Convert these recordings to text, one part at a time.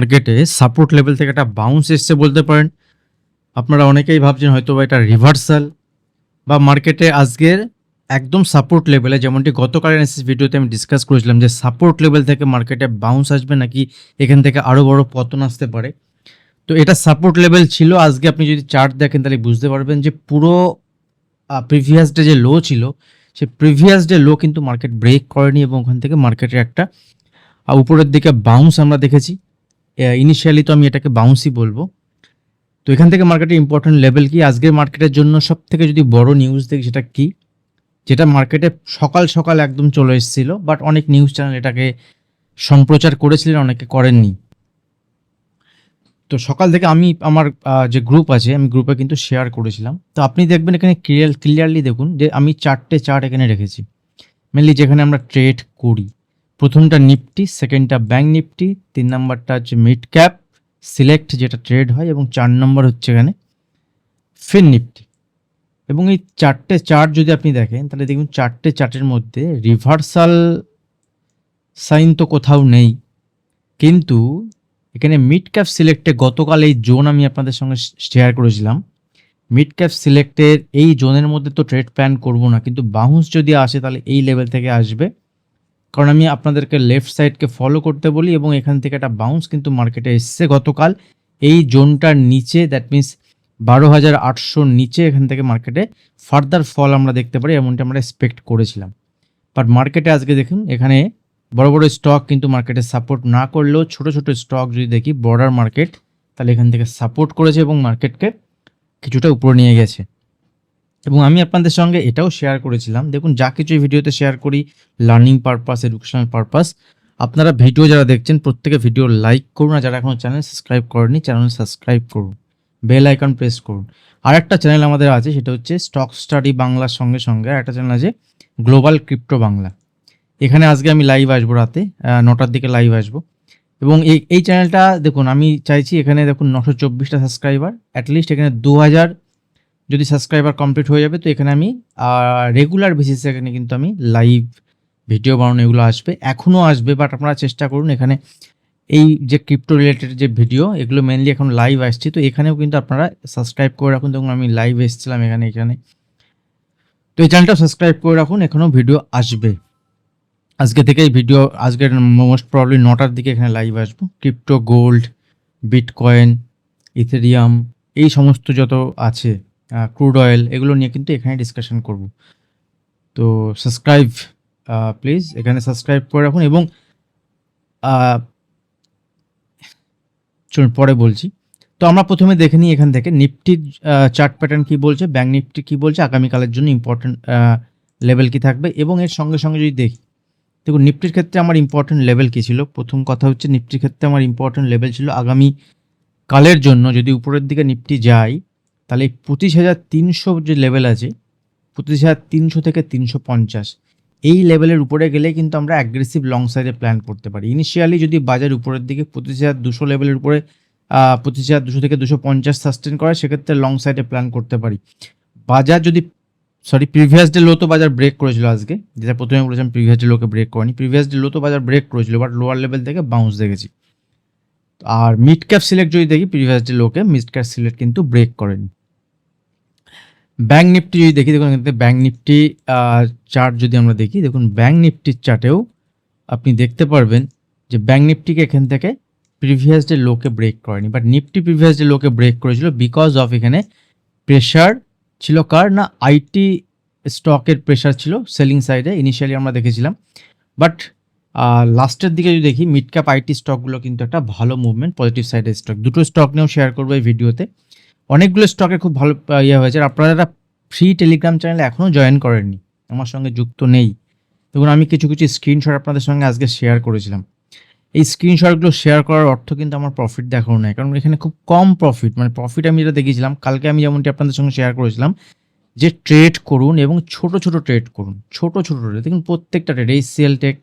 মার্কেটে support level থেকে একটা বাউন্স এসছে বলতে পারেন। আপনারা অনেকেই ভাবছেন হয়তো বা এটা রিভার্সাল বা মার্কেটে আজকের একদম সাপোর্ট লেভেলে যেমনটি গতকাল এনএসএস ভিডিওতে আমি ডিসকাস করেছিলাম যে সাপোর্ট লেভেল থেকে মার্কেটে বাউন্স আসবে নাকি এখান থেকে আরও বড় পতন আসতে পারে। তো এটা সাপোর্ট লেভেল ছিল, আজকে আপনি যদি চার্ট দেখেন তাহলে বুঝতে পারবেন যে পুরো প্রিভিয়াস ডে যে লো ছিল, সে প্রিভিয়াস ডে লো কিন্তু মার্কেট ব্রেক করেনি এবং ওখান থেকে মার্কেটের একটা উপরের দিকে বাউন্স আমরা দেখেছি। ইনিশিয়ালি তো আমি এটাকে বাউন্সই বলব। তো এখান থেকে মার্কেটের ইম্পর্টেন্ট লেভেল কি? আজকের মার্কেটের জন্য সব থেকে যদি বড় নিউজ দেখি সেটা কি? যেটা মার্কেটে সকাল সকাল একদম চলে এসেছিল বাট অনেক নিউজ চ্যানেল এটাকে সম্প্রচার করেছিলেন, অনেকে করেননি। তো সকাল থেকে আমি, আমার যে গ্রুপ আছে, আমি গ্রুপে কিন্তু শেয়ার করেছিলাম। তো আপনি দেখবেন এখানে ক্লিয়ার ক্লিয়ারলি দেখুন যে আমি চারটে চার্ট এখানে রেখেছি। মেনলি যেখানে আমরা ট্রেড করি। প্রথমটা নিফটি সেকেন্ডটা ব্যাঙ্ক নিফটি, তিন নাম্বারটা হচ্ছে মিড ক্যাপ সিলেক্ট যেটা ট্রেড হয়, এবং চার নম্বর হচ্ছে এখানে ফিন নিফটি। এবং এই চারটে চার্ট যদি আপনি দেখেন, তাহলে দেখুন চারটে চার্টের মধ্যে রিভার্সাল সাইন তো কোথাও নেই। কিন্তু এখানে মিড ক্যাপ সিলেক্টে গতকাল এই জোন আমি আপনাদের সঙ্গে শেয়ার করেছিলাম। মিড ক্যাপ সিলেক্টের এই জোনের মধ্যে তো ট্রেড প্ল্যান করব না, কিন্তু বাউন্স যদি আসে, তাহলে এই লেভেল থেকে আসবে। কারণ আমি আপনাদেরকে লেফট সাইডকে ফলো করতে বলি এবং এখান থেকে একটা বাউন্স কিন্তু মার্কেটে এসছে গতকাল। এই জোনটার নিচে দ্যাট মিন্স বারো হাজার আটশোর নিচে এখান থেকে মার্কেটে ফার্দার ফল আমরা দেখতে পারি, এমনটা আমরা এক্সপেক্ট করেছিলাম। বাট মার্কেটে আজকে দেখুন, এখানে বড় বড় স্টক কিন্তু মার্কেটে সাপোর্ট না করলেও ছোট ছোট স্টক যদি দেখি বর্ডার মার্কেট তাহলে এখান থেকে সাপোর্ট করেছে এবং মার্কেটকে কিছুটা উপরে নিয়ে গেছে। এবং আমি আপনাদের সঙ্গে এটাও শেয়ার করেছিলাম। দেখুন, যা কিছু ভিডিওতে শেয়ার করি লার্নিং পারপাস এডুকেশনাল পারপাস আপনারা ভিডিও যারা দেখছেন, প্রত্যেকে ভিডিও লাইক করুন আর যারা এখনও চ্যানেল সাবস্ক্রাইব করেনি চ্যানেল সাবস্ক্রাইব করুন। বেল আইকন প্রেস করুন। আর একটা চ্যানেল আমাদের আছে, সেটা হচ্ছে স্টক স্টাডি বাংলার সঙ্গে সঙ্গে, আর একটা চ্যানেল আছে গ্লোবাল ক্রিপ্টো বাংলা এখানে আজকে আমি লাইভ আসব রাতে নটার দিকে লাইভ আসব। এবং এই এই চ্যানেলটা দেখুন, আমি চাইছি এখানে দেখুন নশো চব্বিশটা সাবস্ক্রাইবার অ্যাটলিস্ট এখানে দু হাজার যদি সাবস্ক্রাইবার কমপ্লিট হয়ে যাবে, তো এখানে আমি রেগুলার বেসিসে এখানে কিন্তু আমি লাইভ ভিডিও বানানো এগুলো আসবে। এখনও আসবে বাট আপনারা চেষ্টা করুন এখানে এই যে ক্রিপ্টো রিলেটেড যে ভিডিও এগুলো মেনলি এখন লাইভ আসছে। তো এখানেও কিন্তু আপনারা সাবস্ক্রাইব করে রাখুন। দেখুন, আমি লাইভ এসেছিলাম এখানে এখানে। তো এই চ্যানেলটা সাবস্ক্রাইব করে রাখুন এখনও ভিডিও আসবে। আজকে থেকেই ভিডিও আজকের মোস্ট প্রবলি নটার দিকে এখানে লাইভ আসব। ক্রিপ্টো গোল্ড বিটকয়েন ইথেরিয়াম এই সমস্ত যত আছে। ক্রুড অয়েল এগুলো নিয়ে কিন্তু এখানে ডিসকাশন করব। তো সাবস্ক্রাইব প্লিজ এখানে সাবস্ক্রাইব করে রাখুন এবং চলুন পরে বলছি। তো আমরা প্রথমে দেখে নিই এখান থেকে নিফটির চার্ট প্যাটার্ন কী বলছে ব্যাঙ্ক নিফটি কী বলছে, আগামীকালের জন্য ইম্পর্টেন্ট লেভেল কি থাকবে এবং এর সঙ্গে সঙ্গে যদি দেখি, দেখুন নিফটির ক্ষেত্রে আমার ইম্পর্টেন্ট লেভেল কী ছিল? প্রথম কথা হচ্ছে নিফটির ক্ষেত্রে আমার ইম্পর্টেন্ট লেভেল ছিল আগামী কালের জন্য যদি উপরের দিকে নিফটি যায় তাহলে এই পঁচিশ হাজার তিনশো যে লেভেল আছে, পঁচিশ হাজার তিনশো থেকে তিনশো পঞ্চাশ, এই লেভেলের উপরে গেলে কিন্তু আমরা অ্যাগ্রেসিভ লং সাইডে প্ল্যান করতে পারি। ইনিশিয়ালি যদি বাজার উপরের দিকে পঁচিশ হাজার দুশো লেভেলের উপরে পঁচিশ হাজার দুশো থেকে দুশো পঞ্চাশ সাস্টেন করে সেক্ষেত্রে লং সাইডে প্ল্যান করতে পারি। বাজার যদি সরি প্রিভিয়াস ডে লো তো বাজার ব্রেক করেছিল আজকে, যেটা প্রথমে বলেছিলাম প্রিভিয়াস ডে লোকে ব্রেক করেনি প্রিভিয়াস ডে লো তো বাজার ব্রেক করেছিল বাট লোয়ার লেভেল থেকে বাউন্স দেখেছি। আর মিড ক্যাপ সিলেক্ট যদি দেখি প্রিভিয়াস ডে লোকে মিড ক্যাপ সিলেক্ট কিন্তু ব্রেক করেনি। ব্যাঙ্ক নিফটি যদি দেখি, দেখুন এখানে ব্যাঙ্ক নিফটি চার্ট যদি আমরা দেখি, দেখুন ব্যাঙ্ক নিফটির চার্টেও আপনি দেখতে পারবেন যে ব্যাঙ্ক নিফটিকে এখান থেকে প্রিভিয়াস ডে লোকে ব্রেক করেনি। বাট নিফটি প্রিভিয়াস ডে লোকে ব্রেক করেছিল বিকজ অফ এখানে প্রেশার ছিল। কার? না আইটি স্টকের প্রেশার ছিল সেলিং সাইডে ইনিশিয়ালি আমরা দেখেছিলাম। বাট লাস্টের দিকে যদি দেখি মিড ক্যাপ আইটি স্টকগুলো কিন্তু একটা ভালো মুভমেন্ট পজিটিভ সাইডের স্টক দুটো স্টক নিয়েও শেয়ার করব এই ভিডিওতে অনেকগুলো স্টকে খুব ভালো ইয়ে হয়েছে। আপনারা ফ্রি টেলিগ্রাম চ্যানেলে এখনও জয়েন করেননি, আমার সঙ্গে যুক্ত নেই, দেখুন আমি কিছু কিছু স্ক্রিনশট আপনাদের সঙ্গে আজকে শেয়ার করেছিলাম। এই স্ক্রিনশটগুলো শেয়ার করার অর্থ কিন্তু আমার প্রফিট দেখানো নয় কারণ এখানে খুব কম প্রফিট মানে প্রফিট আমি যেটা দেখিয়েছিলাম, কালকে আমি যেমনটি আপনাদের সঙ্গে শেয়ার করেছিলাম, যে ট্রেড করুন এবং ছোট ছোট ট্রেড করুন, ছোট ছোট ট্রেড দেখুন প্রত্যেকটা ট্রেড এই সেল টেক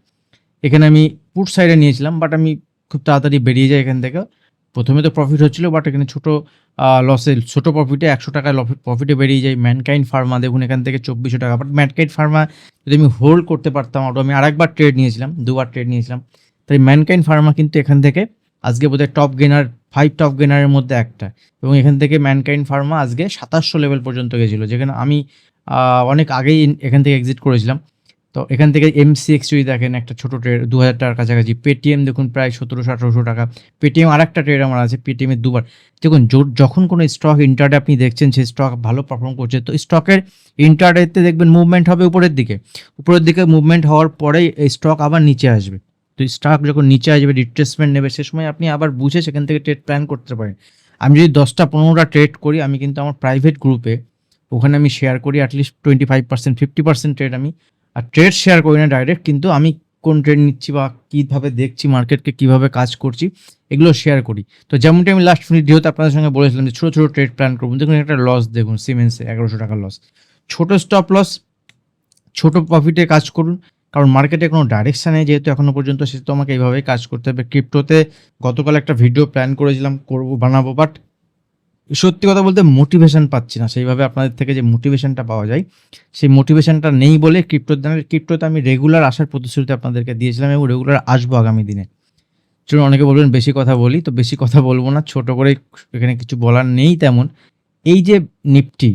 এখানে আমি পুট সাইডে নিয়েছিলাম বাট আমি খুব তাড়াতাড়ি বেরিয়ে যাই এখান থেকে। প্রথমে তো প্রফিট হচ্ছিল বাট এখানে ছোট লসে ছোট প্রফিটে একশো টাকা প্রফিটে বেরিয়ে যায়। ম্যানকাইন্ড ফার্মা দেখুন এখান থেকে চব্বিশশো টাকা। বাট ম্যানকাইন্ড ফার্মা যদি আমি হোল্ড করতে পারতাম আরও আমি আরেকবার ট্রেড নিয়েছিলাম, দুবার ট্রেড নিয়েছিলাম তাই ম্যানকাইন্ড ফার্মা কিন্তু এখান থেকে আজকে বোধহয় টপ গেনার ফাইভ টপ গেনারের মধ্যে একটা। এবং এখান থেকে ম্যানকাইন্ড ফার্মা আজকে সাতাশশো লেভেল পর্যন্ত গেছিল, যেখানে আমি অনেক আগেই এখান থেকে এক্সিট করেছিলাম। তো এখান থেকে এমসিএক্স যদি দেখেন, একটা ছোটো ট্রেড দু হাজার টাকার কাছাকাছি। পেটিএম দেখুন, প্রায় সতেরোশো, আঠারোশো টাকা। পেটিএম আর একটা ট্রেড আমার আছে পেটিএমের দুবার। দেখুন যখন কোনো স্টক ইন্টারডে আপনি দেখছেন সেই স্টক ভালো পারফর্ম করছে, তো স্টকের ইন্টারডেতে দেখবেন মুভমেন্ট হবে উপরের দিকে। উপরের দিকে মুভমেন্ট হওয়ার পরেই এই স্টক আবার নিচে আসবে। তো স্টক যখন নিচে আসবে রিট্রেসমেন্ট নেবে, সে সময় আপনি আবার বুঝে সেখান থেকে ট্রেড প্ল্যান করতে পারেন। আমি যদি দশটা পনেরোটা ট্রেড করি, আমি কিন্তু আমার প্রাইভেট গ্রুপে ওখানে আমি শেয়ার করি at least twenty five percent fifty percent trade আমি আর ট্রেড শেয়ার করি না ডাইরেক্ট কিন্তু আমি কোন ট্রেড নিচ্ছি বা কীভাবে দেখছি মার্কেটকে কীভাবে কাজ করছি, এগুলো শেয়ার করি। তো যেমনটি আমি লাস্ট মিনিট যেহেতু আপনাদের সঙ্গে বলেছিলাম যে ছোটো ছোটো ট্রেড প্ল্যান করব। দেখুন, একটা লস দেখুন সিমেন্সে এগারোশো টাকার লস ছোটো স্টপ লস ছোট প্রফিটে কাজ করুন, কারণ মার্কেটে কোনো ডাইরেকশান নেই যেহেতু এখনও পর্যন্ত। সে তো আমাকে এইভাবেই কাজ করতে হবে। ক্রিপ্টোতে গতকাল একটা ভিডিও প্ল্যান করেছিলাম, করব, বানাবো বাট সত্যি কথা বলতে মোটিভেশন পাচ্ছি না। সেইভাবে আপনাদের থেকে যে মোটিভেশনটা পাওয়া যায়, সেই মোটিভেশনটা নেই বলে ক্রিপ্টো ক্রিপ্টোতে আমি রেগুলার আসার প্রতিশ্রুতি আপনাদেরকে দিয়েছিলাম এবং রেগুলার আসব আগামী দিনে। চলুন, অনেকে বলবেন, বেশি কথা বলি? তো বেশি কথা বলব না, ছোট করে এখানে কিছু বলার নেই তেমন। এই যে নিফটি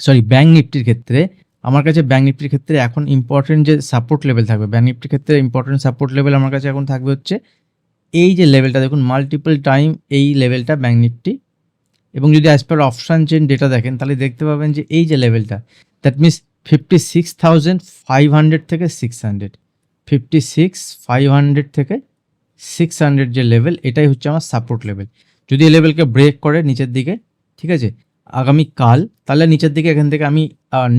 সরি ব্যাঙ্ক নিফটির ক্ষেত্রে, আমার কাছে ব্যাঙ্ক নিফটির ক্ষেত্রে এখন ইম্পর্টেন্ট যে সাপোর্ট লেভেল থাকবে ব্যাঙ্ক নিফটির ক্ষেত্রে ইম্পর্টেন্ট সাপোর্ট লেভেল আমার কাছে এখন থাকবে হচ্ছে, এই যে লেভেলটা দেখুন মাল্টিপল টাইম এই লেভেলটা ব্যাঙ্ক নিফটি এবং যদি as per option chain data দেখেন, তাহলে দেখতে পাবেন যে এই যে লেভেলটা that means fifty six thousand five hundred থেকে six hundred fifty six five hundred থেকে সিক্স হান্ড্রেড যে লেভেল এটাই হচ্ছে আমার সাপোর্ট লেভেল যদি এই লেভেলকে ব্রেক করে নিচের দিকে, ঠিক আছে, আগামী কাল, তাহলে নিচের দিকে এখান থেকে আমি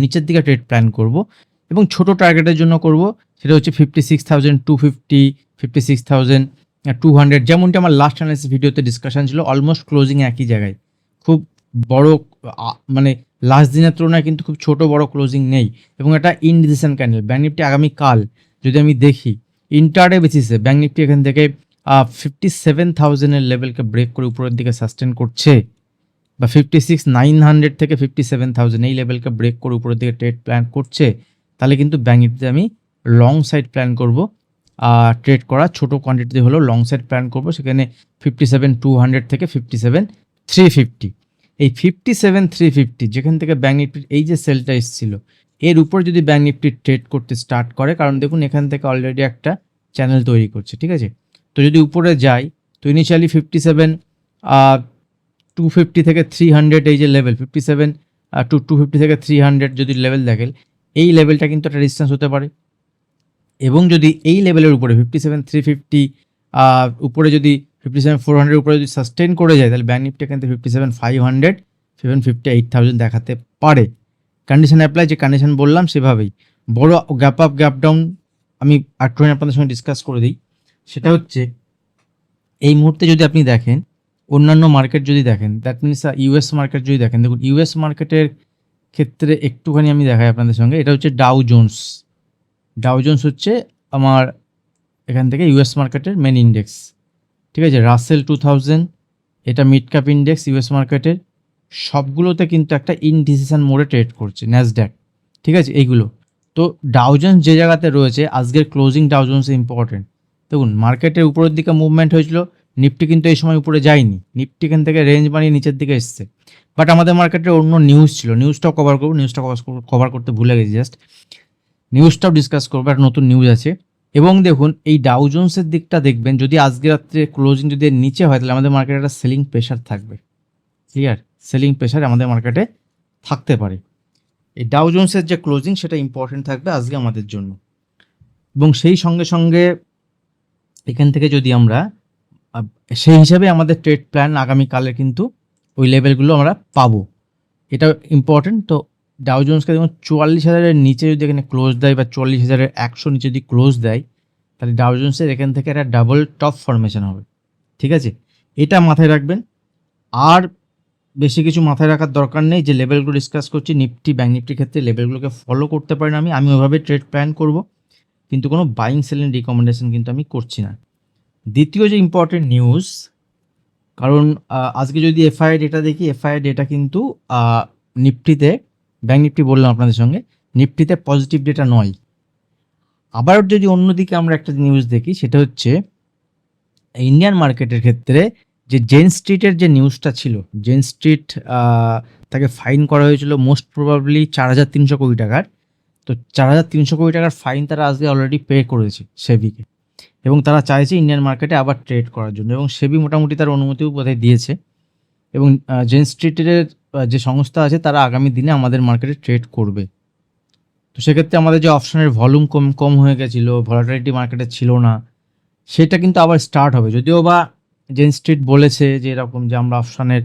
নিচের দিকে ট্রেড প্ল্যান করব। এবং ছোট টার্গেটের জন্য করব, সেটা হচ্ছে fifty six thousand two fifty fifty six thousand two hundred যেমনটি আমার লাস্ট অ্যানালিসিস ভিডিওতে ডিসকাশন ছিল অলমোস্ট ক্লোজিং একই জায়গায়। খুব বড় মানে লাস্ট দিনের তুলনায় কিন্তু খুব ছোট বড় ক্লোজিং নেই। এবং এটা ইনডিসিশন ক্যান্ডেল ব্যাঙ্ক নিফটি আগামী কাল, যদি আমি দেখি ইন্টারডে বেসিসে ব্যাঙ্ক নিফটি এখান থেকে ফিফটি সেভেন থাউজেন্ডের লেভেলকে ব্রেক করে উপরের দিকে সাস্টেন করছে, বা ফিফটি সিক্স নাইন হান্ড্রেড থেকে ফিফটি সেভেন থাউজেন্ড এই লেভেলকে ব্রেক করে উপরের দিকে ট্রেড প্ল্যান করছে, তাহলে কিন্তু ব্যাঙ্ক নিফটিতে আমি লং সাইড প্ল্যান করব। ট্রেড করা ছোটো কোয়ান্টিটিতে হলেও লং সাইড প্ল্যান করব, সেখানে ফিফটি সেভেন টু হান্ড্রেড থেকে ফিফটি সেভেন থ্রি ফিফটি এই ফিফটি সেভেন থ্রি ফিফটি যেখান থেকে ব্যাঙ্ক নিফটির এই যে সেলটা এসেছিল, এর উপর যদি ব্যাঙ্ক নিফটি ট্রেড করতে স্টার্ট করে, কারণ দেখুন এখান থেকে অলরেডি একটা চ্যানেল তৈরি করছে, ঠিক আছে? তো যদি উপরে যাই, তো initially fifty seven two fifty থেকে থ্রি হান্ড্রেড এই যে level fifty seven two two fifty থেকে থ্রি হান্ড্রেড যদি লেভেল দেখেন, এই লেভেলটা কিন্তু একটা ডিস্টেন্স হতে পারে। এবং যদি এই লেভেলের উপরে ফিফটি সেভেন থ্রি ফিফটি উপরে যদি ফিফটি সেভেন ফোর হান্ড্রেড উপরে যদি সাস্টেন করে যায়, তাহলে ব্যাঙ্ক নিফটি এখান থেকে fifty seven five hundred seven fifty eight thousand দেখাতে পারে। কন্ডিশন অ্যাপ্লাই যে কন্ডিশন বললাম সেভাবেই। বড় গ্যাপ আপ গ্যাপ ডাউন আমি একটু আপনাদের সঙ্গে ডিসকাস করে দিই। সেটা হচ্ছে, এই মুহূর্তে যদি আপনি দেখেন, অন্যান্য মার্কেট যদি দেখেন দ্যাট মিনস ইউএস মার্কেট যদি দেখেন, দেখুন ইউএস মার্কেটের ক্ষেত্রে একটুখানি আমি দেখাই আপনাদের সঙ্গে। এটা হচ্ছে ডাউ জোন্স ডাউ জোন্স হচ্ছে আমার এখান থেকে ইউএস মার্কেটের মেন ইন্ডেক্স ঠিক আছে রাসেল টু থাউজেন্ড এটা মিড ক্যাপ ইন্ডেক্স ইউএস মার্কেটের সবগুলোতে কিন্তু একটা ইনডিসিশন মোডে ট্রেড করছে ন্যাসড্যাক ঠিক আছে, এইগুলো। তো ডাউজেন্স যে জায়গাতে রয়েছে, আজকের ক্লোজিং ডাউজেন্স ইম্পর্টেন্ট দেখুন মার্কেটের উপরের দিকে মুভমেন্ট হয়েছিল নিফটি কিন্তু এই সময় উপরে যায়নি নিফটি এখান থেকে রেঞ্জ বানিয়ে নিচের দিকে এসছে। বাট আমাদের মার্কেটে অন্য নিউজ ছিল নিউজটাও কভার করব নিউজটা কভার করতে ভুলে গেছি জাস্ট নিউজটাও ডিসকাস করব, একটা নতুন নিউজ আছে। এবং দেখুন, এই ডাউজন্সের দিকটা দেখবেন, যদি আজকে রাত্রে ক্লোজিং যদি নিচে হয়, তাহলে আমাদের মার্কেটে একটা সেলিং প্রেশার থাকবে। ক্লিয়ার সেলিং প্রেশার আমাদের মার্কেটে থাকতে পারে। এই ডাউজন্সের যে ক্লোজিং সেটা ইম্পর্টেন্ট থাকবে আজকে আমাদের জন্য। এবং সেই সঙ্গে সঙ্গে এখান থেকে যদি আমরা সেই হিসাবে আমাদের ট্রেড প্ল্যান আগামীকালে কিন্তু ওই লেভেলগুলো আমরা পাবো। এটা ইম্পর্টেন্ট তো ডাউজন্সকে যেমন চুয়াল্লিশ হাজারের নিচে যদি এখানে ক্লোজ দেয় বা চুয়াল্লিশ হাজারের একশো নিচে যদি ক্লোজ দেয়, তাহলে ডাউজন্সের এখান থেকে একটা ডাবল টপ ফরমেশন হবে। ঠিক আছে? এটা মাথায় রাখবেন। আর বেশি কিছু মাথায় রাখার দরকার নেই। যে লেভেলগুলো ডিসকাস করছি নিফটি ব্যাঙ্ক নিফটির ক্ষেত্রে লেভেলগুলোকে ফলো করতে পারেন আমি। আমি ওইভাবে ট্রেড প্ল্যান করব। কিন্তু কোনো বাইং সেলিং রিকমেন্ডেশন কিন্তু আমি করছি না। দ্বিতীয় যে ইম্পর্টেন্ট নিউজ কারণ আজকে যদি এফআইআই ডেটা দেখি এফআইআই ডেটা কিন্তু নিফটিতে ব্যাঙ্ক নিফটি বললাম আপনাদের সঙ্গে। নিফটিতে পজিটিভ ডেটা নয়। আবার যদি অন্যদিকে আমরা একটা নিউজ দেখি, সেটা হচ্ছে ইন্ডিয়ান মার্কেটের ক্ষেত্রে যে জেন স্ট্রিটের যে নিউজটা ছিল জেন স্ট্রিট তাকে ফাইন করা হয়েছিল মোস্ট প্রবাবলি চার হাজার তিনশো কোটি টাকার। তো চার হাজার তিনশো কোটি টাকার ফাইন তারা আজকে অলরেডি পে করেছে সেবিকে এবং তারা চাইছে ইন্ডিয়ান মার্কেটে আবার ট্রেড করার জন্য। এবং সেবি মোটামুটি তার অনুমতিও বোধহয় দিয়েছে। এবং জেন স্ট্রিটের যে সংস্থা আছে, তারা আগামী দিনে আমাদের মার্কেটে ট্রেড করবে। তো সেক্ষেত্রে আমাদের যে অপশনের ভলিউম কম কম হয়ে গেছিল ভলাটিলিটি মার্কেটে ছিল না, সেটা কিন্তু আবার স্টার্ট হবে। যদিও বা জেন স্ট্রিট বলেছে যে এরকম যে আমরা অপশানের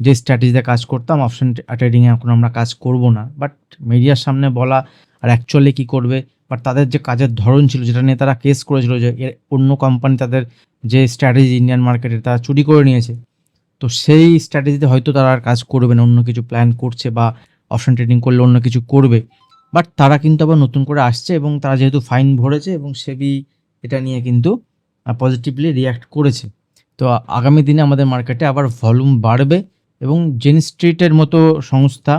যে স্ট্র্যাটেজিতে কাজ করতাম অপশন ট্রেডিংয়ে এখন আমরা কাজ করব না। বাট মিডিয়ার সামনে বলা আর অ্যাকচুয়ালি কী করবে বাট তাদের যে কাজের ধরন ছিল, যেটা নিয়ে তারা কেস করেছিল যে অন্য কোম্পানি তাদের যে স্ট্র্যাটেজি ইন্ডিয়ান মার্কেটে তারা চুরি করে নিয়েছে তো সেই স্ট্র্যাটেজিতে হয়তো তারা আর কাজ করবে না, অন্য কিছু প্ল্যান করছে বা অপশন ট্রেডিং করলে অন্য কিছু করবে। বাট তারা কিন্তু আবার নতুন করে আসছে এবং তারা যেহেতু ফাইন ভরেছে এবং সেবি এটা নিয়ে কিন্তু পজিটিভলি রিয়াক্ট করেছে। তো আগামী দিনে আমাদের মার্কেটে আবার ভলিউম বাড়বে এবং জেন স্ট্রিটের মতো সংস্থা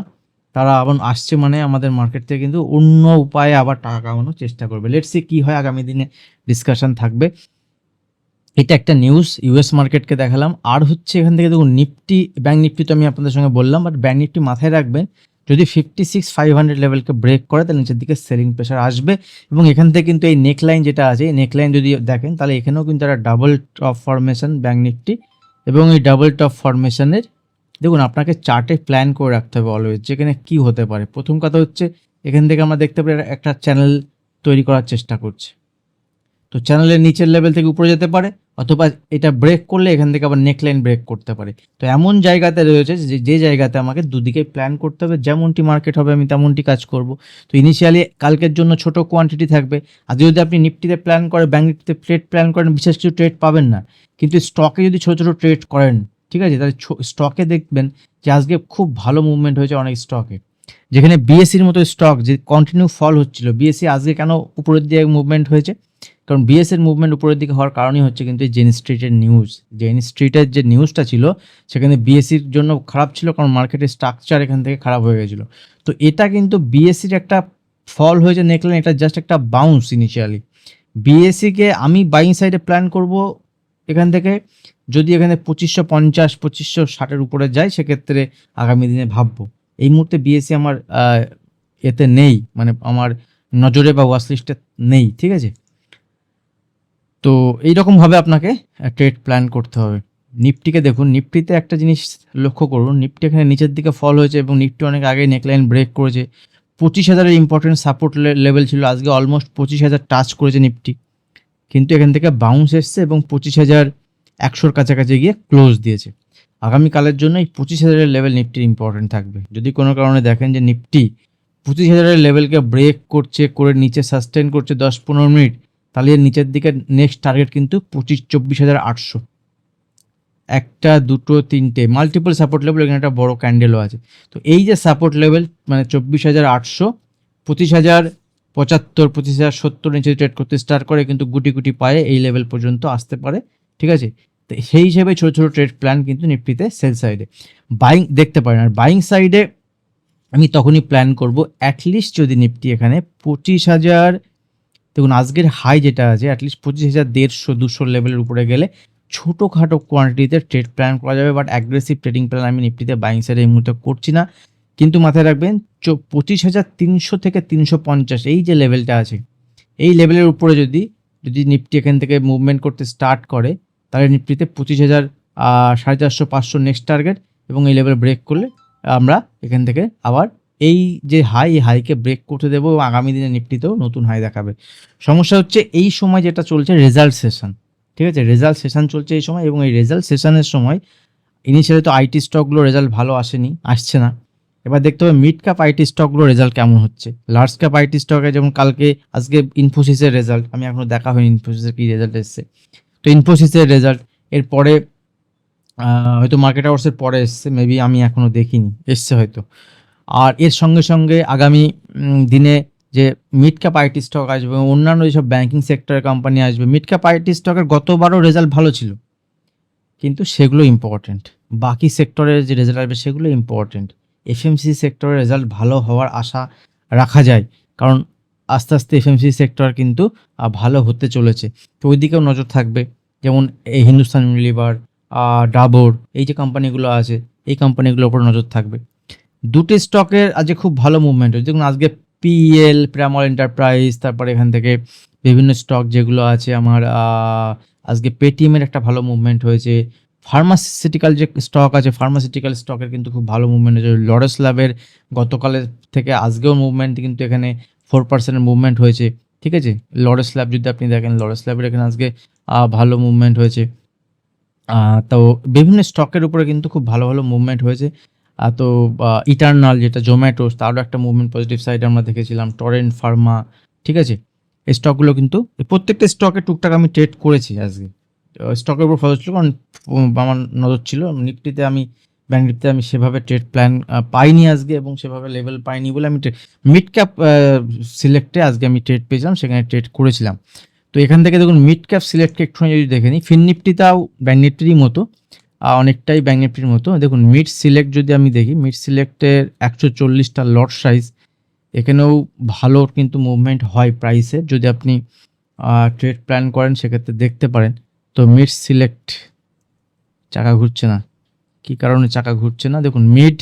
তারা আবার আসছে মানে আমাদের মার্কেট থেকে কিন্তু অন্য উপায়ে আবার টাকা কামানোর চেষ্টা করবে। লেটস কী হয়, আগামী দিনে ডিসকাশন থাকবে। এটা একটা নিউজ ইউএস মার্কেটকে দেখালাম। আর হচ্ছে এখান থেকে দেখুন নিফটি ব্যাঙ্ক নিফটি তো আমি আপনাদের সঙ্গে বললাম বাট ব্যাঙ্ক নিফটি মাথায় রাখবেন, যদি ফিফটি সিক্স ফাইভ হান্ড্রেড লেভেলকে ব্রেক করে, তাহলে নিচের দিকে সেলিং প্রেশার আসবে। এবং এখান থেকে কিন্তু এই নেকলাইন যেটা আছে, এই নেকলাইন যদি দেখেন, তাহলে এখানেও কিন্তু একটা double top formation bank Nifty এবং এই ডাবল টপ ফরমেশনের দেখুন, আপনাকে চার্টে প্ল্যান করে রাখতে হবে অলওয়েজ যেখানে কি হতে পারে। প্রথম কথা হচ্ছে, এখান থেকে আমরা দেখতে পারি একটা চ্যানেল তৈরি করার চেষ্টা করছে। তো চ্যানেলের নিচের লেভেল থেকে উপরে যেতে পারে অথবা এটা ব্রেক করলে এখান থেকে আবার নেকলাইন ব্রেক করতে পারে। তো এমন জায়গাতে রয়েছে যে যে জায়গাতে আমাকে দুদিকে প্ল্যান করতে হবে, যেমনটি মার্কেট হবে আমি তেমনটি কাজ করব। তো ইনিশিয়ালি কালকের জন্য ছোট কোয়ান্টিটি থাকবে। আর যদি আপনি নিফটিতে প্ল্যান করেন ব্যাঙ্ক নিফটিতে ট্রেড প্ল্যান করেন, বিশেষ কিছু ট্রেড পাবেন না। কিন্তু স্টকে যদি ছোটো ছোটো ট্রেড করেন, ঠিক আছে? তাহলে স্টকে দেখবেন যে আজকে খুব ভালো মুভমেন্ট হয়েছে অনেক স্টকে যেখানে বিএসসির মতো স্টক যে কন্টিনিউ ফল হচ্ছিল বিএসসি আজকে কেন উপরের দিকে মুভমেন্ট হয়েছে? কারণ বিএসের মুভমেন্ট উপরের দিকে হওয়ার কারণই হচ্ছে কিন্তু জেন স্ট্রিটের নিউজ জেন স্ট্রিটের যে নিউজটা ছিল, সেখানে বিএসসির জন্য খারাপ ছিল কারণ মার্কেটের স্ট্রাকচার এখান থেকে খারাপ হয়ে গেছিল। তো এটা কিন্তু বিএসসির একটা ফল হয়েছে নেকলেন এটা জাস্ট একটা বাউন্স ইনিশিয়ালি বিএসসিকে আমি বাইং সাইডে প্ল্যান করব এখান থেকে। যদি এখানে পঁচিশশো পঞ্চাশ, পঁচিশশো ষাটের উপরে যায়, সেক্ষেত্রে আগামী দিনে ভাববো। এই মুহূর্তে বিএসসি আমার এতে নেই মানে আমার নজরে বা ওয়াচ লিস্টে নেই, ঠিক আছে? তো এইরকমভাবে আপনাকে ট্রেড প্ল্যান করতে হবে। নিফটিকে দেখুন নিফটিতে একটা জিনিস লক্ষ্য করুন। নিফটি এখানে নিচের দিকে ফল হয়েছে এবং নিফটি অনেক আগে নেকলাইন ব্রেক করেছে। পঁচিশ হাজারের ইম্পর্টেন্ট সাপোর্ট লেভেল ছিল, আজকে অলমোস্ট পঁচিশ হাজার টাচ করেছে নিফটি কিন্তু এখান থেকে বাউন্স এসছে এবং পঁচিশ হাজার একশোর কাছাকাছি গিয়ে ক্লোজ দিয়েছে। আগামীকালের জন্য এই পঁচিশ হাজারের লেভেল নিফটির ইম্পর্টেন্ট থাকবে। যদি কোনো কারণে দেখেন যে নিফটি পঁচিশ হাজারের লেভেলকে ব্রেক করছে, করে নিচে সাস্টেন করছে দশ পনেরো মিনিট তাহলে এর নিচের দিকে নেক্সট টার্গেট কিন্তু পঁচিশ, চব্বিশ হাজার আটশো। একটা, দুটো, তিনটে মাল্টিপল সাপোর্ট লেভেল এখানে একটা বড় ক্যান্ডেলও আছে। তো এই যে সাপোর্ট লেভেল মানে চব্বিশ হাজার আটশো, পঁচিশ হাজার পঁচাত্তর, পঁচিশ হাজার সত্তর নিচে ট্রেড করতে স্টার্ট করে, কিন্তু গুটি গুটি পায়ে এই লেভেল পর্যন্ত আসতে পারে, ঠিক আছে? তো সেই হিসেবে ছোটো ছোটো ট্রেড প্ল্যান কিন্তু নিফটিতে সেল সাইডে বাইং দেখতে পারেন, আর বাইং সাইডে আমি তখনই প্ল্যান করব অ্যাটলিস্ট যদি নিফটি এখানে পঁচিশ হাজার দেখুন, আজকের হাই যেটা আছে অ্যাটলিস্ট পঁচিশ হাজার দেড়শো, দুশো লেভেলের উপরে গেলে ছোটোখাটো কোয়ান্টিটিতে ট্রেড প্ল্যান করা যাবে বাট অ্যাগ্রেসিভ ট্রেডিং প্ল্যান আমি নিফটিতে বাইং সাইডে এই মুহূর্তে করছি না। কিন্তু মাথায় রাখবেন পঁচিশ হাজার তিনশো থেকে তিনশো পঞ্চাশ, এই যে লেভেলটা আছে, এই লেভেলের উপরে যদি যদি নিফটি এখান থেকে মুভমেন্ট করতে স্টার্ট করে, তাহলে নিফটিতে পঁচিশ হাজার সাড়ে চারশো, পাঁচশো নেক্সট টার্গেট এবং এই লেভেল ব্রেক করলে আমরা এখান থেকে আবার এই যে হাই হাইকে ব্রেক করতে দেবো আগামী দিনে নিফটিতেও নতুন হাই দেখাবে। সমস্যা হচ্ছে, এই সময় যেটা চলছে রেজাল্ট সেশন ঠিক আছে? রেজাল্ট সেশন চলছে এই সময় এবং এই রেজাল্ট সেশনের সময় ইনিশিয়ালি তো আইটি স্টকগুলো রেজাল্ট ভালো আসেনি, আসছে না। এবার দেখতে হবে মিড ক্যাপ আইটি স্টকগুলো রেজাল্ট কেমন হচ্ছে। লার্জ ক্যাপ আইটি স্টকে যেমন কালকে, আজকে ইনফোসিসের রেজাল্ট আমি এখনও দেখা হয়নি ইনফোসিসের কী রেজাল্ট এসছে। তো ইনফোসিসের রেজাল্ট এরপরে হয়তো মার্কেট আওয়ার্সের পরে এসছে মেবি আমি এখনও দেখিনি, এসছে হয়তো। আর এর সঙ্গে সঙ্গে আগামী দিনে যে মিড ক্যাপ আইটি স্টক আসবে অন্যান্য যেসব ব্যাঙ্কিং সেক্টরের কোম্পানি আসবে মিড ক্যাপ আইটি স্টকের গতবারও রেজাল্ট ভালো ছিল। কিন্তু সেগুলো ইম্পর্টেন্ট বাকি সেক্টরের যে রেজাল্ট আসবে সেগুলো ইম্পর্টেন্ট এফএমসি সেক্টরের রেজাল্ট ভালো হওয়ার আশা রাখা যায়। কারণ আস্তে আস্তে এফএমসি সেক্টর কিন্তু ভালো হতে চলেছে। তো ওই দিকেও নজর থাকবে। যেমন এই হিন্দুস্তান ইউনিলিভার ডাবর এই যে কোম্পানিগুলো আছে, এই কোম্পানিগুলোর উপর নজর থাকবে। দুটি স্টকের আজকে খুব ভালো মুভমেন্ট হয়েছে। দেখুন, আজকে পিএল প্রামল এন্টারপ্রাইজ তারপরে এখান থেকে বিভিন্ন স্টক যেগুলো আছে, আমার আজকে পেটিএমের একটা ভালো মুভমেন্ট হয়েছে। ফার্মাসিউটিক্যাল যে স্টক আছে ফার্মাসিউটিক্যাল স্টকের কিন্তু খুব ভালো মুভমেন্ট হয়েছে। লরেস ল্যাবের গতকালের থেকে আজকেও মুভমেন্ট কিন্তু এখানে ফোর পার্সেন্টের মুভমেন্ট হয়েছে। ঠিক আছে? লরেস ল্যাব যদি আপনি দেখেন লরেস ল্যাবের এখানে আজকে ভালো মুভমেন্ট হয়েছে। তো বিভিন্ন স্টকের উপরে কিন্তু খুব ভালো ভালো মুভমেন্ট হয়েছে। তো ইটার্নাল যেটা জোম্যাটো তারও একটা মুভমেন্ট পজিটিভ সাইড আমরা দেখেছিলাম টরেন্ট ফার্মা ঠিক আছে? এই স্টকগুলো কিন্তু প্রত্যেকটা স্টকে টুকটাক আমি ট্রেড করেছি আজকে। স্টকের উপর ফলো ছিল, কারণ আমার নজর ছিল নিফটিতে আমি ব্যাঙ্ক নিফটিতে আমি সেভাবে ট্রেড প্ল্যান পাইনি আজকে, এবং সেভাবে লেভেল পাইনি বলে আমি মিড ক্যাপ সিলেক্টে আজকে আমি ট্রেড পেয়েছিলাম, সেখানে ট্রেড করেছিলাম। তো এখান থেকে দেখুন মিড ক্যাপ সিলেক্টকে একটুখানি যদি দেখে নিই ফিন নিফটিটাও ব্যাঙ্ক নিফটিরই মতো অনেকটাই ব্যাঙ্ক নিফটির মতো। দেখুন মিড সিলেক্ট যদি আমি দেখি মিড সিলেক্টের একশো চল্লিশটা লট সাইজ এখানেও ভালো কিন্তু মুভমেন্ট হয় প্রাইসে যদি আপনি ট্রেড প্ল্যান করেন, সেক্ষেত্রে দেখতে পারেন। তো মিড সিলেক্ট চাকা ঘুরছে না। কি কারণে চাকা ঘুরছে না? দেখুন মিড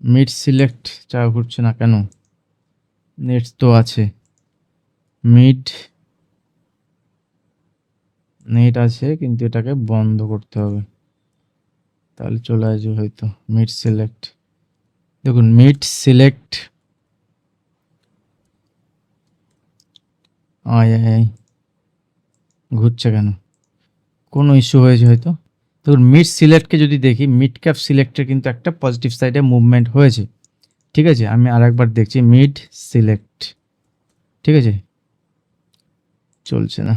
মিড সিলেক্ট চাকা ঘুরছে না কেন? নেট তো আছে। মিড নেট আছে, কিন্তু এটাকে বন্ধ করতে হবে। তাহলে চলে আসবে হয়তো মিড সিলেক্ট দেখুন মিড সিলেক্ট আয় আয় ঘুরছে কেন? কোনো ইস্যু হয়েছে হয়তো? দেখুন মিড সিলেক্টকে যদি দেখি মিড ক্যাপ সিলেক্টের কিন্তু একটা পজিটিভ সাইডে মুভমেন্ট হয়েছে। ঠিক আছে? আমি আরেকবার দেখছি মিড সিলেক্ট ঠিক আছে? চলছে না।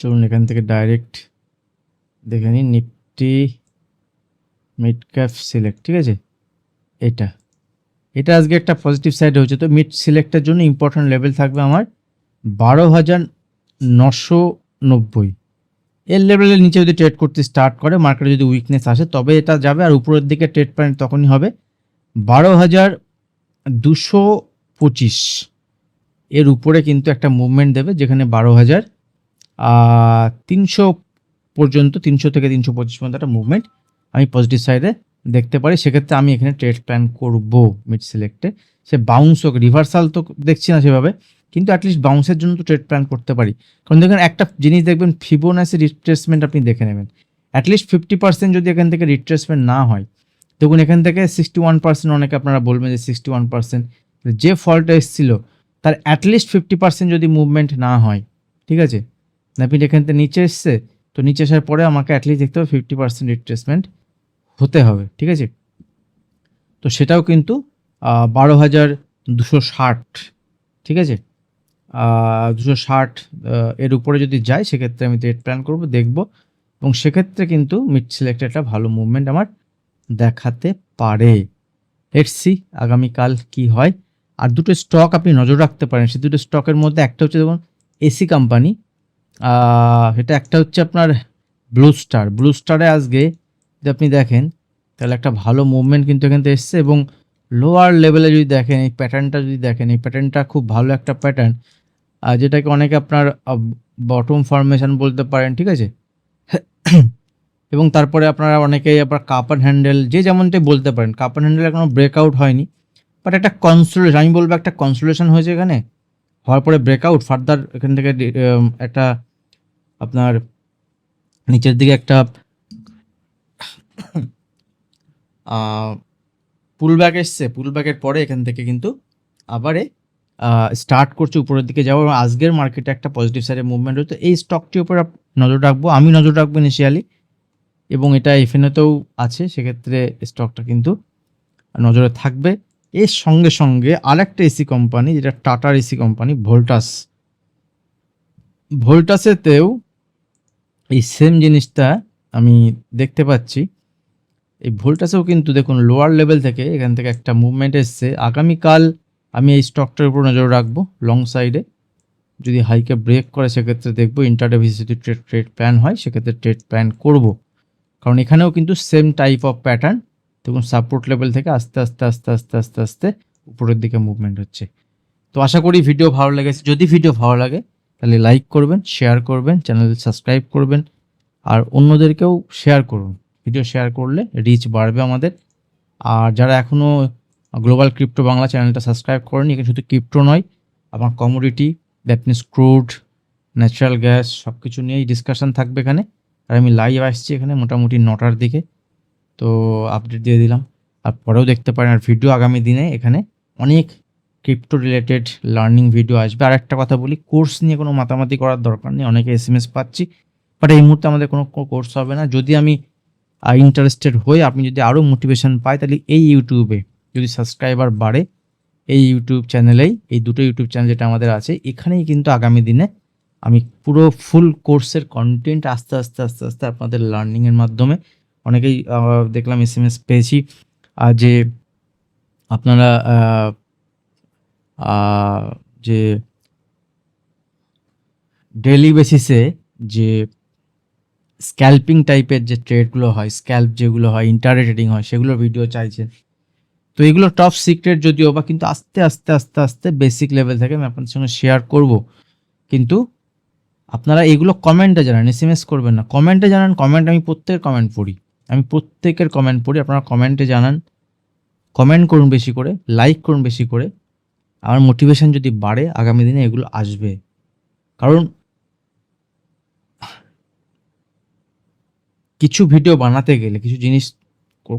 চলুন এখান থেকে ডাইরেক্ট দেখে নিন নিফটি মিড ক্যাপ সিলেক্ট ঠিক আছে? এটা। এটা আজকে একটা পজিটিভ সাইড হয়েছে। তো মিড সিলেক্টের জন্য ইম্পর্ট্যান্ট লেভেল থাকবে আমার বারো হাজার নশো নব্বই। এর লেভেলের নিচে যদি ট্রেড করতে স্টার্ট করে মার্কেটে যদি উইকনেস আসে, তবে এটা যাবে আর উপরের দিকে ট্রেড পয়েন্ট তখনই হবে বারো হাজার দুশো পঁচিশ। এর উপরে কিন্তু একটা মুভমেন্ট দেবে, যেখানে বারো হাজার তিনশো পর্যন্ত, তিনশো থেকে তিনশো পঁচিশ পর্যন্ত একটা মুভমেন্ট আমি পজিটিভ সাইডে দেখতে পারি। সেক্ষেত্রে আমি এখানে ট্রেড প্ল্যান করব মিড সিলেক্টে সে বাউন্স হোক রিভার্সাল তো দেখছি না সেভাবে, কিন্তু অ্যাটলিস্ট বাউন্সের জন্য তো ট্রেড প্ল্যান করতে পারি। কারণ দেখুন, একটা জিনিস দেখবেন ফিবোনাসি রিট্রেসমেন্ট আপনি দেখে নেবেন। অ্যাটলিস্ট ফিফটি পার্সেন্ট যদি এখান থেকে রিট্রেসমেন্ট না হয়, দেখুন, এখান থেকে সিক্সটি ওয়ান পার্সেন্ট অনেকে আপনারা বলবেন যে সিক্সটি ওয়ান পার্সেন্ট যে ফলটা এসেছিল, তার অ্যাটলিস্ট ফিফটি পার্সেন্ট যদি মুভমেন্ট না হয়, ঠিক আছে? আপনি এখান থেকে নিচে এসছে, তো নিচে আসার পরে আমাকে অ্যাটলিস্ট দেখতে হবে ফিফটি পার্সেন্ট রিট্রেসমেন্ট হতে হবে, ঠিক আছে? তো সেটাও কিন্তু বারো হাজার দুশো ষাট, ঠিক আছে? দুশো ষাট এর উপরে যদি যায়, সেক্ষেত্রে আমি ট্রেড প্ল্যান করব, দেখব। এবং সেক্ষেত্রে কিন্তু মিড সিলেক্ট একটা ভালো মুভমেন্ট আমার দেখাতে পারে। সি আগামীকাল কি হয়। আর দুটো স্টক আপনি নজর রাখতে পারেন, সে দুটো স্টকের মধ্যে একটা হচ্ছে দেখুন এসি কোম্পানি সেটা একটা হচ্ছে আপনার ব্লু স্টার ব্লু স্টারে আজকে যদি আপনি দেখেন, তাহলে একটা ভালো মুভমেন্ট কিন্তু এখান থেকে এসছে এবং লোয়ার লেভেলে যদি দেখেন, এই প্যাটার্নটা যদি দেখেন, এই প্যাটার্নটা খুব ভালো একটা প্যাটার্ন যেটাকে অনেকে আপনার বটম ফরমেশন বলতে পারেন, ঠিক আছে? এবং তারপরে আপনারা অনেকেই আপনার কাপার হ্যান্ডেল যে যেমনটাই বলতে পারেন কাপার হ্যান্ডেল এখনও ব্রেকআউট হয়নি। বাট একটা কনসুলেশন আমি বলব একটা কনসোলেশন হয়েছে এখানে। হওয়ার পরে ব্রেকআউট ফার্দার এখান থেকে একটা আপনার নিচের দিকে একটা পুল ব্যাক এসছে। পুল ব্যাকের পরে এখান থেকে কিন্তু আবারে স্টার্ট করছে উপরের দিকে যাব এবং আজকের মার্কেটে একটা পজিটিভ সাইডে মুভমেন্ট হচ্ছে এই স্টকটির উপর নজর রাখব। আমি নজর রাখব ইনিশিয়ালি এবং এটা এফএনএতেও আছে, সেক্ষেত্রে স্টকটা কিন্তু নজরে থাকবে। এর সঙ্গে সঙ্গে আরেকটা এসি কোম্পানি যেটা টাটার এসি কোম্পানি ভোল্টাস ভোল্টাসেতেও এই সেম জিনিসটা আমি দেখতে পাচ্ছি। এই ভোল্টাসেও কিন্তু দেখুন লোয়ার লেভেল থেকে এখান থেকে একটা মুভমেন্ট এসছে। আগামীকাল আমি এই স্টকটার উপর নজর রাখব লং সাইডে যদি হাইকে ব্রেক করে সেক্ষেত্রে দেখব ইন্টারডে যদি ট্রেড ট্রেড প্ল্যান হয়, সেক্ষেত্রে ট্রেড প্ল্যান করব। কারণ এখানেও কিন্তু সেম টাইপ অফ প্যাটার্ন দেখুন সাপোর্ট লেভেল থেকে আস্তে আস্তে আস্তে আস্তে আস্তে আস্তে উপরের দিকে মুভমেন্ট হচ্ছে। তো আশা করি ভিডিও ভালো লেগেছে। যদি ভিডিও ভালো লাগে তাহলে লাইক করবেন শেয়ার করবেন চ্যানেল সাবস্ক্রাইব করবেন, আর অন্যদেরকেও শেয়ার করুন। ভিডিও শেয়ার করলে রিচ বাড়বে আমাদের। আর যারা এখনও গ্লোবাল ক্রিপ্টো বাংলা চ্যানেলটা সাবস্ক্রাইব করেনি এখানে শুধু ক্রিপ্টো নয়, আমার commodity that means crude natural gas সব কিছু নিয়েই ডিসকাশন থাকবে এখানে। আর আমি লাইভ আসছি এখানে মোটামুটি নটার দিকে, তো আপডেট দিয়ে দিলাম। আর পরেও দেখতে পারেন আর ভিডিও আগামী দিনে এখানে অনেক ক্রিপ্টো রিলেটেড লার্নিং ভিডিও আসবে। আর একটা কথা বলি কোর্স নিয়ে কোনো মাতামাতি করার দরকার নেই, অনেকে এস এম এস পাচ্ছি বাট এই মুহূর্তে আমাদের কোনো কোর্স হবে না। যদি আমি ইন্টারেস্টেড হই, আপনি যদি আরও মোটিভেশন পাই তাহলে এই ইউটিউবে যদি সাবস্ক্রাইবার বাড়ে, এই ইউটিউব চ্যানেলেই এই দুটো ইউটিউব চ্যানেল যেটা আমাদের আছে, এখানেই কিন্তু আগামী দিনে আমি পুরো ফুল কোর্সের কন্টেন্ট আস্তে আস্তে আস্তে আস্তে আপনাদের লার্নিংয়ের মাধ্যমে, অনেকেই দেখলাম এস এম এস পেয়েছি যে আপনারা যে ডেলি বেসিসে যে স্ক্যাল্পিং টাইপের যে ট্রেডগুলো হয়, স্ক্যাল্প যেগুলো হয় ইন্টারনেট ট্রেডিং হয়, সেগুলোর ভিডিও চাইছেন। তো এগুলো টপ সিক্রেট যদিও বা কিন্তু আস্তে আস্তে আস্তে আস্তে বেসিক লেভেল থেকে আমি আপনাদের সঙ্গে শেয়ার করব। কিন্তু আপনারা এগুলো কমেন্টে জানান এস এম এস করবেন না। কমেন্টে জানান কমেন্ট আমি প্রত্যেকের কমেন্ট পড়ি। আমি প্রত্যেকের কমেন্ট পড়ি, আপনারা কমেন্টে জানান। কমেন্ট করুন বেশি করে লাইক করুন বেশি করে। আমার মোটিভেশন যদি বাড়ে, আগামী দিনে এগুলো আসবে। কারণ কিছু ভিডিও বানাতে গেলে, কিছু জিনিস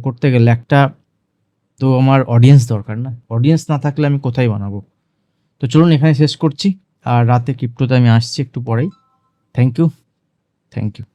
করতে গেলে একটা তো আমার অডিয়েন্স দরকার না। অডিয়েন্স না থাকলে আমি কোথায় বানাবো? তো চলুন এখানে শেষ করছি। আর রাতে ক্রিপ্টোতে আমি আসছি একটু পরেই। Thank you thank you